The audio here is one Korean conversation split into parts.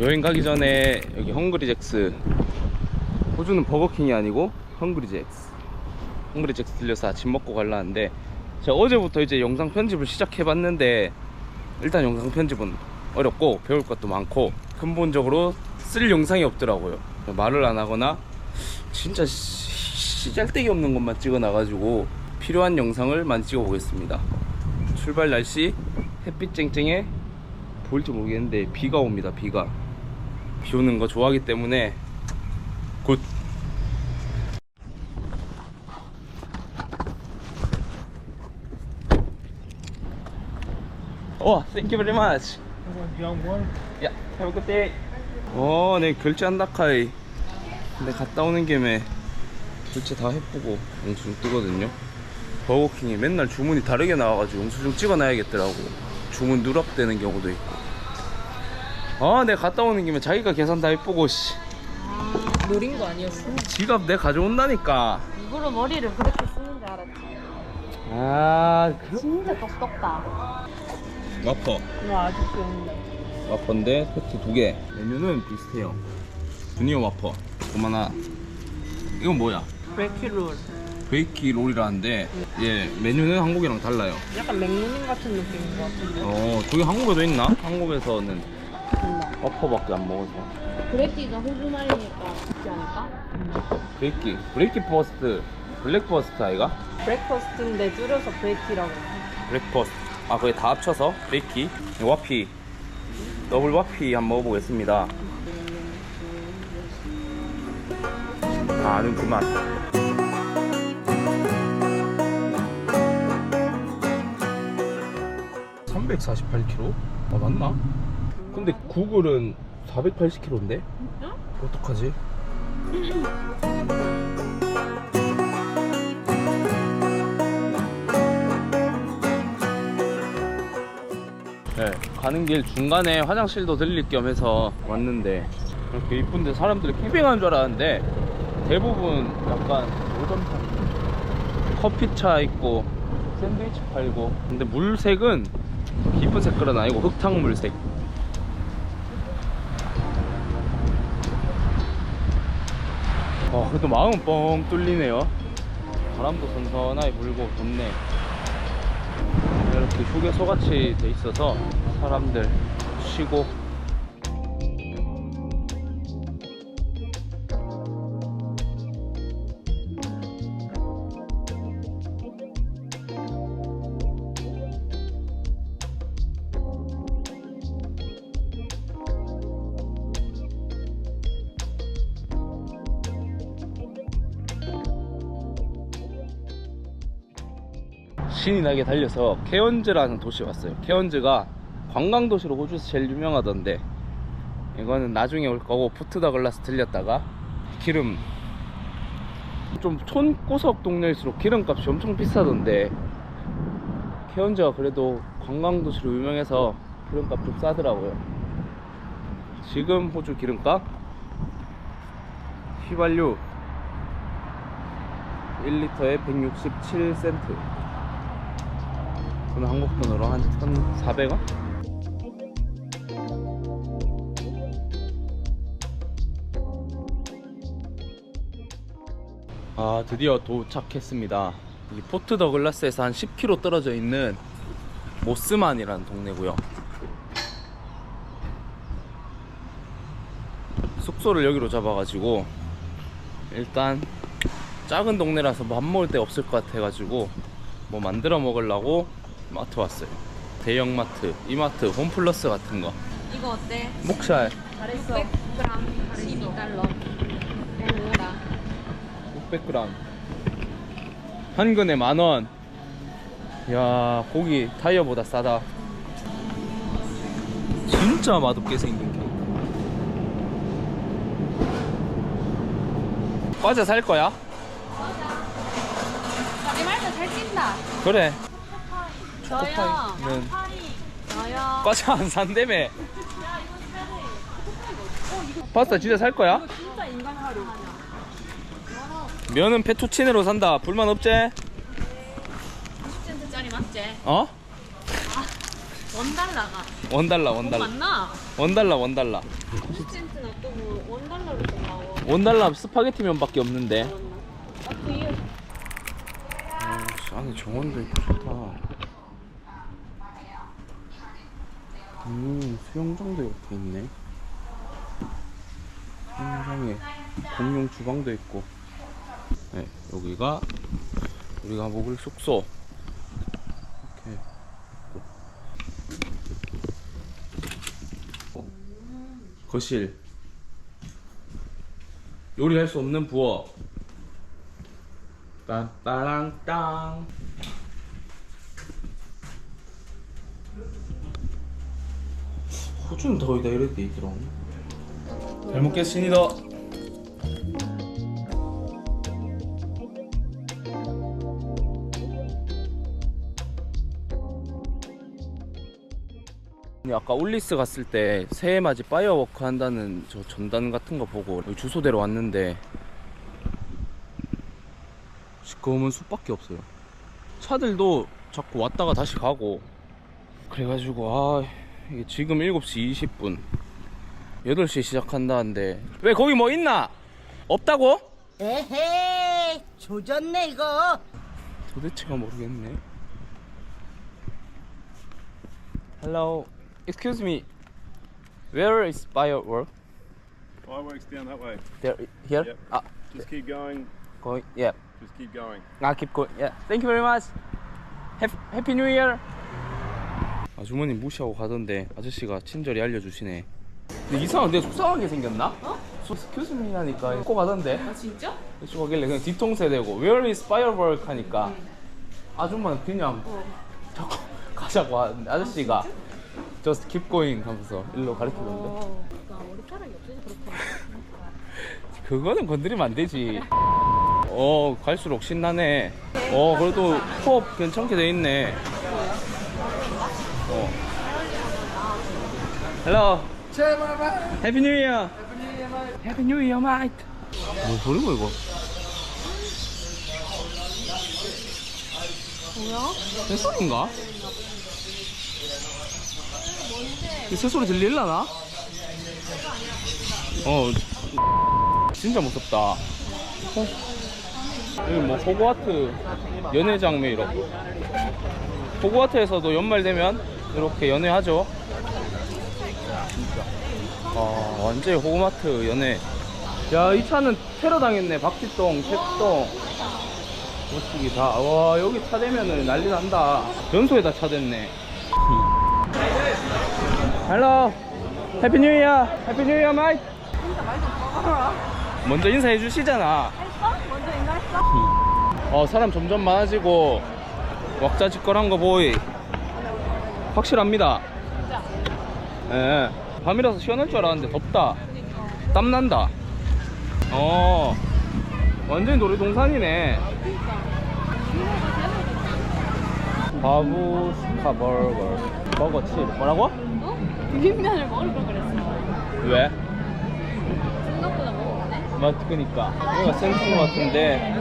여행 가기 전에 여기 헝그리잭스. 호주는 버거킹이 아니고 헝그리잭스. 헝그리잭스 들려서 아침 먹고 갈라는데 제가 어제부터 이제 영상 편집을 시작해 봤는데 일단 영상 편집은 어렵고 배울 것도 많고 근본적으로 쓸 영상이 없더라고요. 말을 안 하거나 진짜 시, 짤데기 없는 것만 찍어놔가지고 필요한 영상을 많이 찍어 보겠습니다. 출발 날씨 햇빛 쨍쨍해. 보일지 모르겠는데 비가 옵니다 비가 비 오는 거 좋아하기 때문에 굿 오, thank you very day. 어, 네 결제 한다 카이. 근데 갔다 오는 김에 결제 다 해보고 영수증 뜨거든요. 버거킹이 맨날 주문이 다르게 나와가지고 영수증 찍어놔야겠더라고. 주문 누락되는 경우도 있고. 아, 내 갔다 오는 김에 자기가 계산 다 해보고 씨. 노린 거 아니었어? 지갑 내 가져온다니까. 일부러 머리를 그렇게 쓰는 줄 알았지. 아, 그 진짜 똑똑다. 와퍼. 너 아주 귀엽다. 와퍼인데 패티 두 개. 메뉴는 비슷해요. 주니어 와퍼. 그만하. 이건 뭐야? 브레키롤. 베이키 롤이라는데 예 메뉴는 한국이랑 달라요. 약간 맥모닝 같은 느낌인 것 같은데. 어 저기 한국에도 있나? 한국에서는 몰라. 와퍼밖에 안 먹어서. 브레키가 호주 말이니까 있지 않을까? 베이키 브레이키 버스트 블랙 버스트 아이가? 브렉퍼스트인데 줄여서 브레키라고. 블랙 버스트. 아 그게 다 합쳐서 베이키 와피 더블 와피 한번 먹어보겠습니다. 아, 아는 그만. (348kg) 아 맞나? 근데 구글은 480kg인데? 진짜? 어떡하지? 네, 가는 길 중간에 화장실도 들릴 겸 해서 왔는데 이렇게 이쁜데 사람들이 캠핑하는 줄 알았는데 대부분 약간 노점상 커피차 있고 샌드위치 팔고 근데 물색은 깊은 색깔은 아니고 흙탕 물색 아 그래도 마음은 뻥 뚫리네요. 바람도 선선하게 불고 좋네. 이렇게 휴게소 같이 돼 있어서 사람들 쉬고 신이 나게 달려서 케언즈라는 도시에 왔어요. 케언즈가 관광 도시로 호주에서 제일 유명하던데 이거는 나중에 올 거고 포트더글라스 들렸다가 기름 좀 촌구석 동네일수록 기름값이 엄청 비싸던데 케언즈가 그래도 관광 도시로 유명해서 기름값 좀 싸더라고요. 지금 호주 기름값 휘발유 1리터에 167센트 그럼 한국 돈으로 한 1,400원? 아 드디어 도착했습니다 이 포트 더글라스에서 한 10km 떨어져 있는 모스만이라는 동네고요 숙소를 여기로 잡아가지고 일단 작은 동네라서 뭐 밥 먹을 데 없을 것 같아가지고 뭐 만들어 먹으려고 마트 왔어요. 대형 마트, 이마트, 홈플러스 같은 거. 이거 어때? 목살 잘했어. 600g 12달러. 배우다. 600g. 한 근에 만 원. 야 고기 타이어보다 싸다. 진짜 맛없게 생긴 케이크. 과자 살 거야? 자기 말도 잘 찐다. 그래. 저요. 는 저요. 과자 안 산다며. 파스타 진짜 살 거야? 진짜 인간 하루. 면은 페투치네로 산다. 불만 없제? 10센트짜리 맞지? 어? 원달러가. 원달러 돈 원달러 맞나? 원달러 원달러 50센트 놔두고 원달러로 좀 나와. 원달러 스파게티 면밖에 없는데 아, 그 이유. 아, 안에 정원도 있고 좋다 음 수영장도 옆에 있네. 수영장에 공용 주방도 있고. 네 여기가 우리가 묵을 숙소. 이렇게. 어, 거실. 요리할 수 없는 부엌. 빰빠랑땅 호주는 더위다 이럴 때 있더라 잘 먹겠습니다. 아까 올리스 갔을 때 새해 맞이 파이어워크 한다는 저 전단 같은 거 보고 여기 주소대로 왔는데 시꺼먼 숲밖에 없어요. 차들도 자꾸 왔다가 다시 가고. 그래가지고 아 이게 지금 7시 20분 8시에 시작한다는데 왜 거기 뭐 있나? 없다고? 에헤이 조졌네 이거 도대체가 모르겠네. Hello, excuse me. Where is firework? Fireworks down that way. There, here? Yep. Ah, Just keep going. going. Yeah. Just keep going. 아, keep going. Yeah. Thank you very much. Happy, happy New Year. 아주머니 무시하고 가던데 아저씨가 친절히 알려주시네. 근데 이상한데 속상하게 생겼나? 어? me 하니까 꼭 가던데. 아, 진짜? 쭉 가길래 그냥 뒤통수에 대고 Where is firework 하니까 아줌마는 그냥 자꾸 가자고 하는데 아저씨가 Just keep going 하면서 일로 가르치던데 어. 나 머리카락이 없어서 그렇구나. 그거는 건드리면 안 되지 어 갈수록 신나네 어 그래도 코업 괜찮게 돼 있네 어 헬로 해피 뉴 이어 해피 뉴 이어 마이트 뭐 소리고 이거 뭐야? 새 소리인가? 이 새소리 들릴라나? 어 진짜 무섭다 어? 여기 뭐 호그와트 연애 장면 이렇게 호그와트에서도 연말 되면 이렇게 연애하죠 진짜 아 완전히 호그와트 연애 야이 차는 테러 당했네 박지동 책동 멋지기 다. 와, 여기 차 대면은 난리 난다. 연소에다 차 댔네. 헬로. 해피 뉴 이어. 해피 뉴 이어 마이. 먼저 인사해 주시잖아. 어, 사람 점점 많아지고 왁자지껄한 거 보이. 확실합니다. 예. 밤이라서 시원할 줄 알았는데 덥다. 땀 난다. 어. 완전히 놀이동산이네. 바부스카 버거 버거 칩 뭐라고? 어? 비빔면을 먹을 걸 그랬어. 왜? 생각보다 먹었네. 맞 그니까 여기가 센스인 것 같은데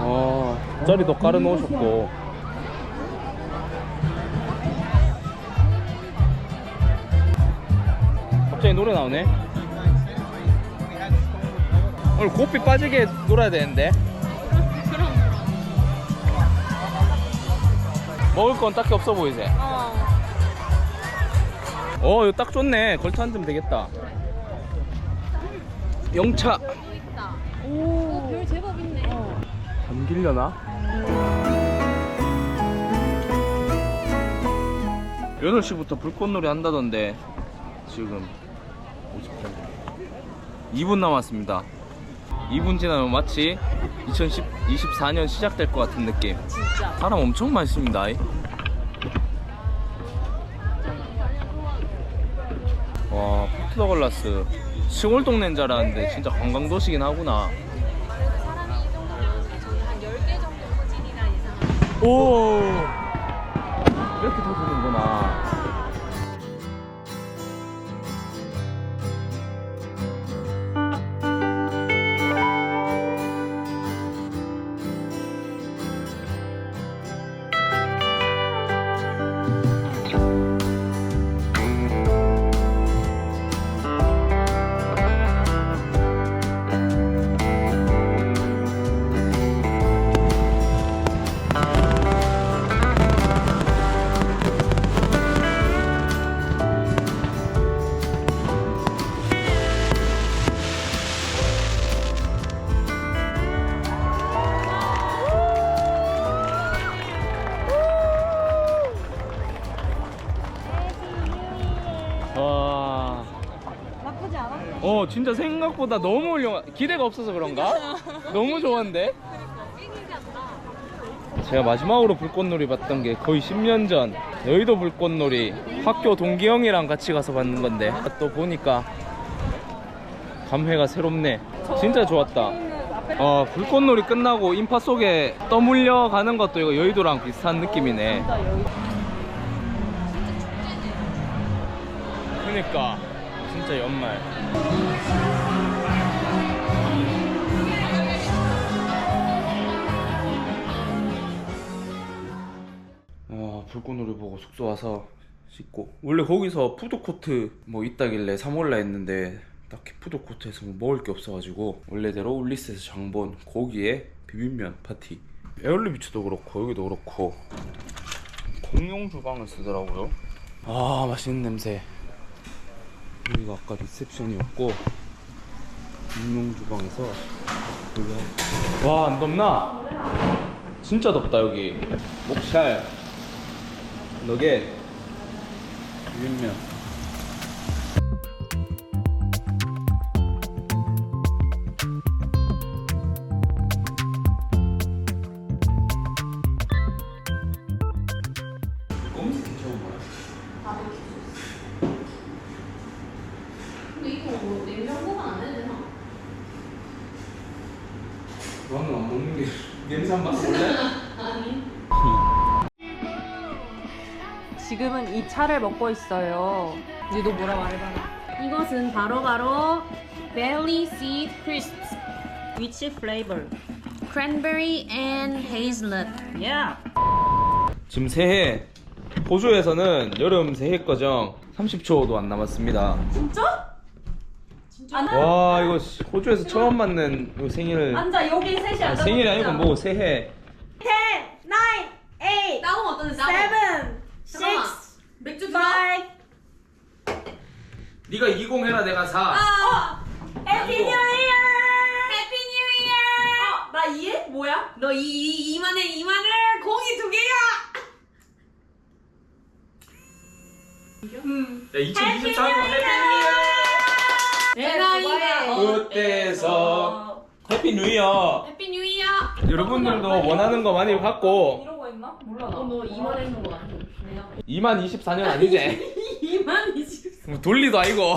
어 자리도 깔아놓으셨고 갑자기 노래 나오네 오늘 고삐 빠지게 놀아야 되는데. 먹을 건 딱히 없어 보이지? 어. 어 이거 딱 좋네 걸터 앉으면 되겠다 영차. 오, 별 제법 있네. 잠기려나? 8시부터 불꽃놀이 한다던데 지금 58분 2분 남았습니다. 2분 지나면 마치 2024년 시작될 것 같은 느낌. 진짜. 사람 엄청 많습니다. 와 포트더글라스. 시골 동네인 줄 알았는데 진짜 관광도시긴 하구나. 사람이 이 정도면 저희 한 10개 정도 호진이나 이상. 오 와. 나쁘지 않아? 어 진짜 생각보다 너무 훌륭한 기대가 없어서 그런가? 너무 좋았는데? 제가 마지막으로 불꽃놀이 봤던 게 거의 10년 전 여의도 불꽃놀이 학교 동기 형이랑 같이 가서 봤는 건데 또 보니까 감회가 새롭네 진짜 좋았다 어 불꽃놀이 끝나고 인파 속에 떠물려 가는 것도 이거 여의도랑 비슷한 느낌이네 그니까. 진짜 연말. 아 불꽃놀이 보고 숙소 와서 씻고. 원래 거기서 푸드코트 뭐 있다길래 사몰라 했는데 딱히 푸드코트에서 뭐 먹을 게 없어가지고 원래대로 울리스에서 장본 고기에 비빔면 파티. 에어리비치도 그렇고 여기도 그렇고. 공용 주방을 쓰더라고요. 아 맛있는 냄새 여기가 아까 리셉션이었고 공용 주방에서 와 안 덥나? 진짜 덥다 여기. 목살 너겟 비빔면 냄새 한번 맡아볼래? 지금은 이 차를 먹고 있어요. 이제 너 뭐라 말해봐라. 이것은 바로바로 Belly Seed Crisps. Which flavor? Cranberry and hazelnut. Yeah. 지금 새해 호주에서는 여름 새해 거정 30초도 안 남았습니다. 진짜? 진짜? 와 이거 씨, 호주에서 처음 맞는 이거 생일 앉아 여기 셋이 아, 앉아. 생일이 아니고 뭐 새해 10, 9, 8, 따봉 어떤데? 따봉. 7, 잠깐만. 6, 맥주 5. 들어? 네가 20 해라 내가 4 아. Happy New Year! 해피 뉴 이어. 나 이해? 뭐야? 너 이, 이 이만해 이만해 공이 두 개야. 야 2023년 해피 내 나이가 그때서 해피 뉴 이어 해피 뉴 이어. 여러분들도 원하는 거 많이 갖고 이러고 있나? 몰라 나. 어, 너 이만해 있는 거 같아. 2만 24년 아니지? 2만 20. 뭐 돌리도 아니고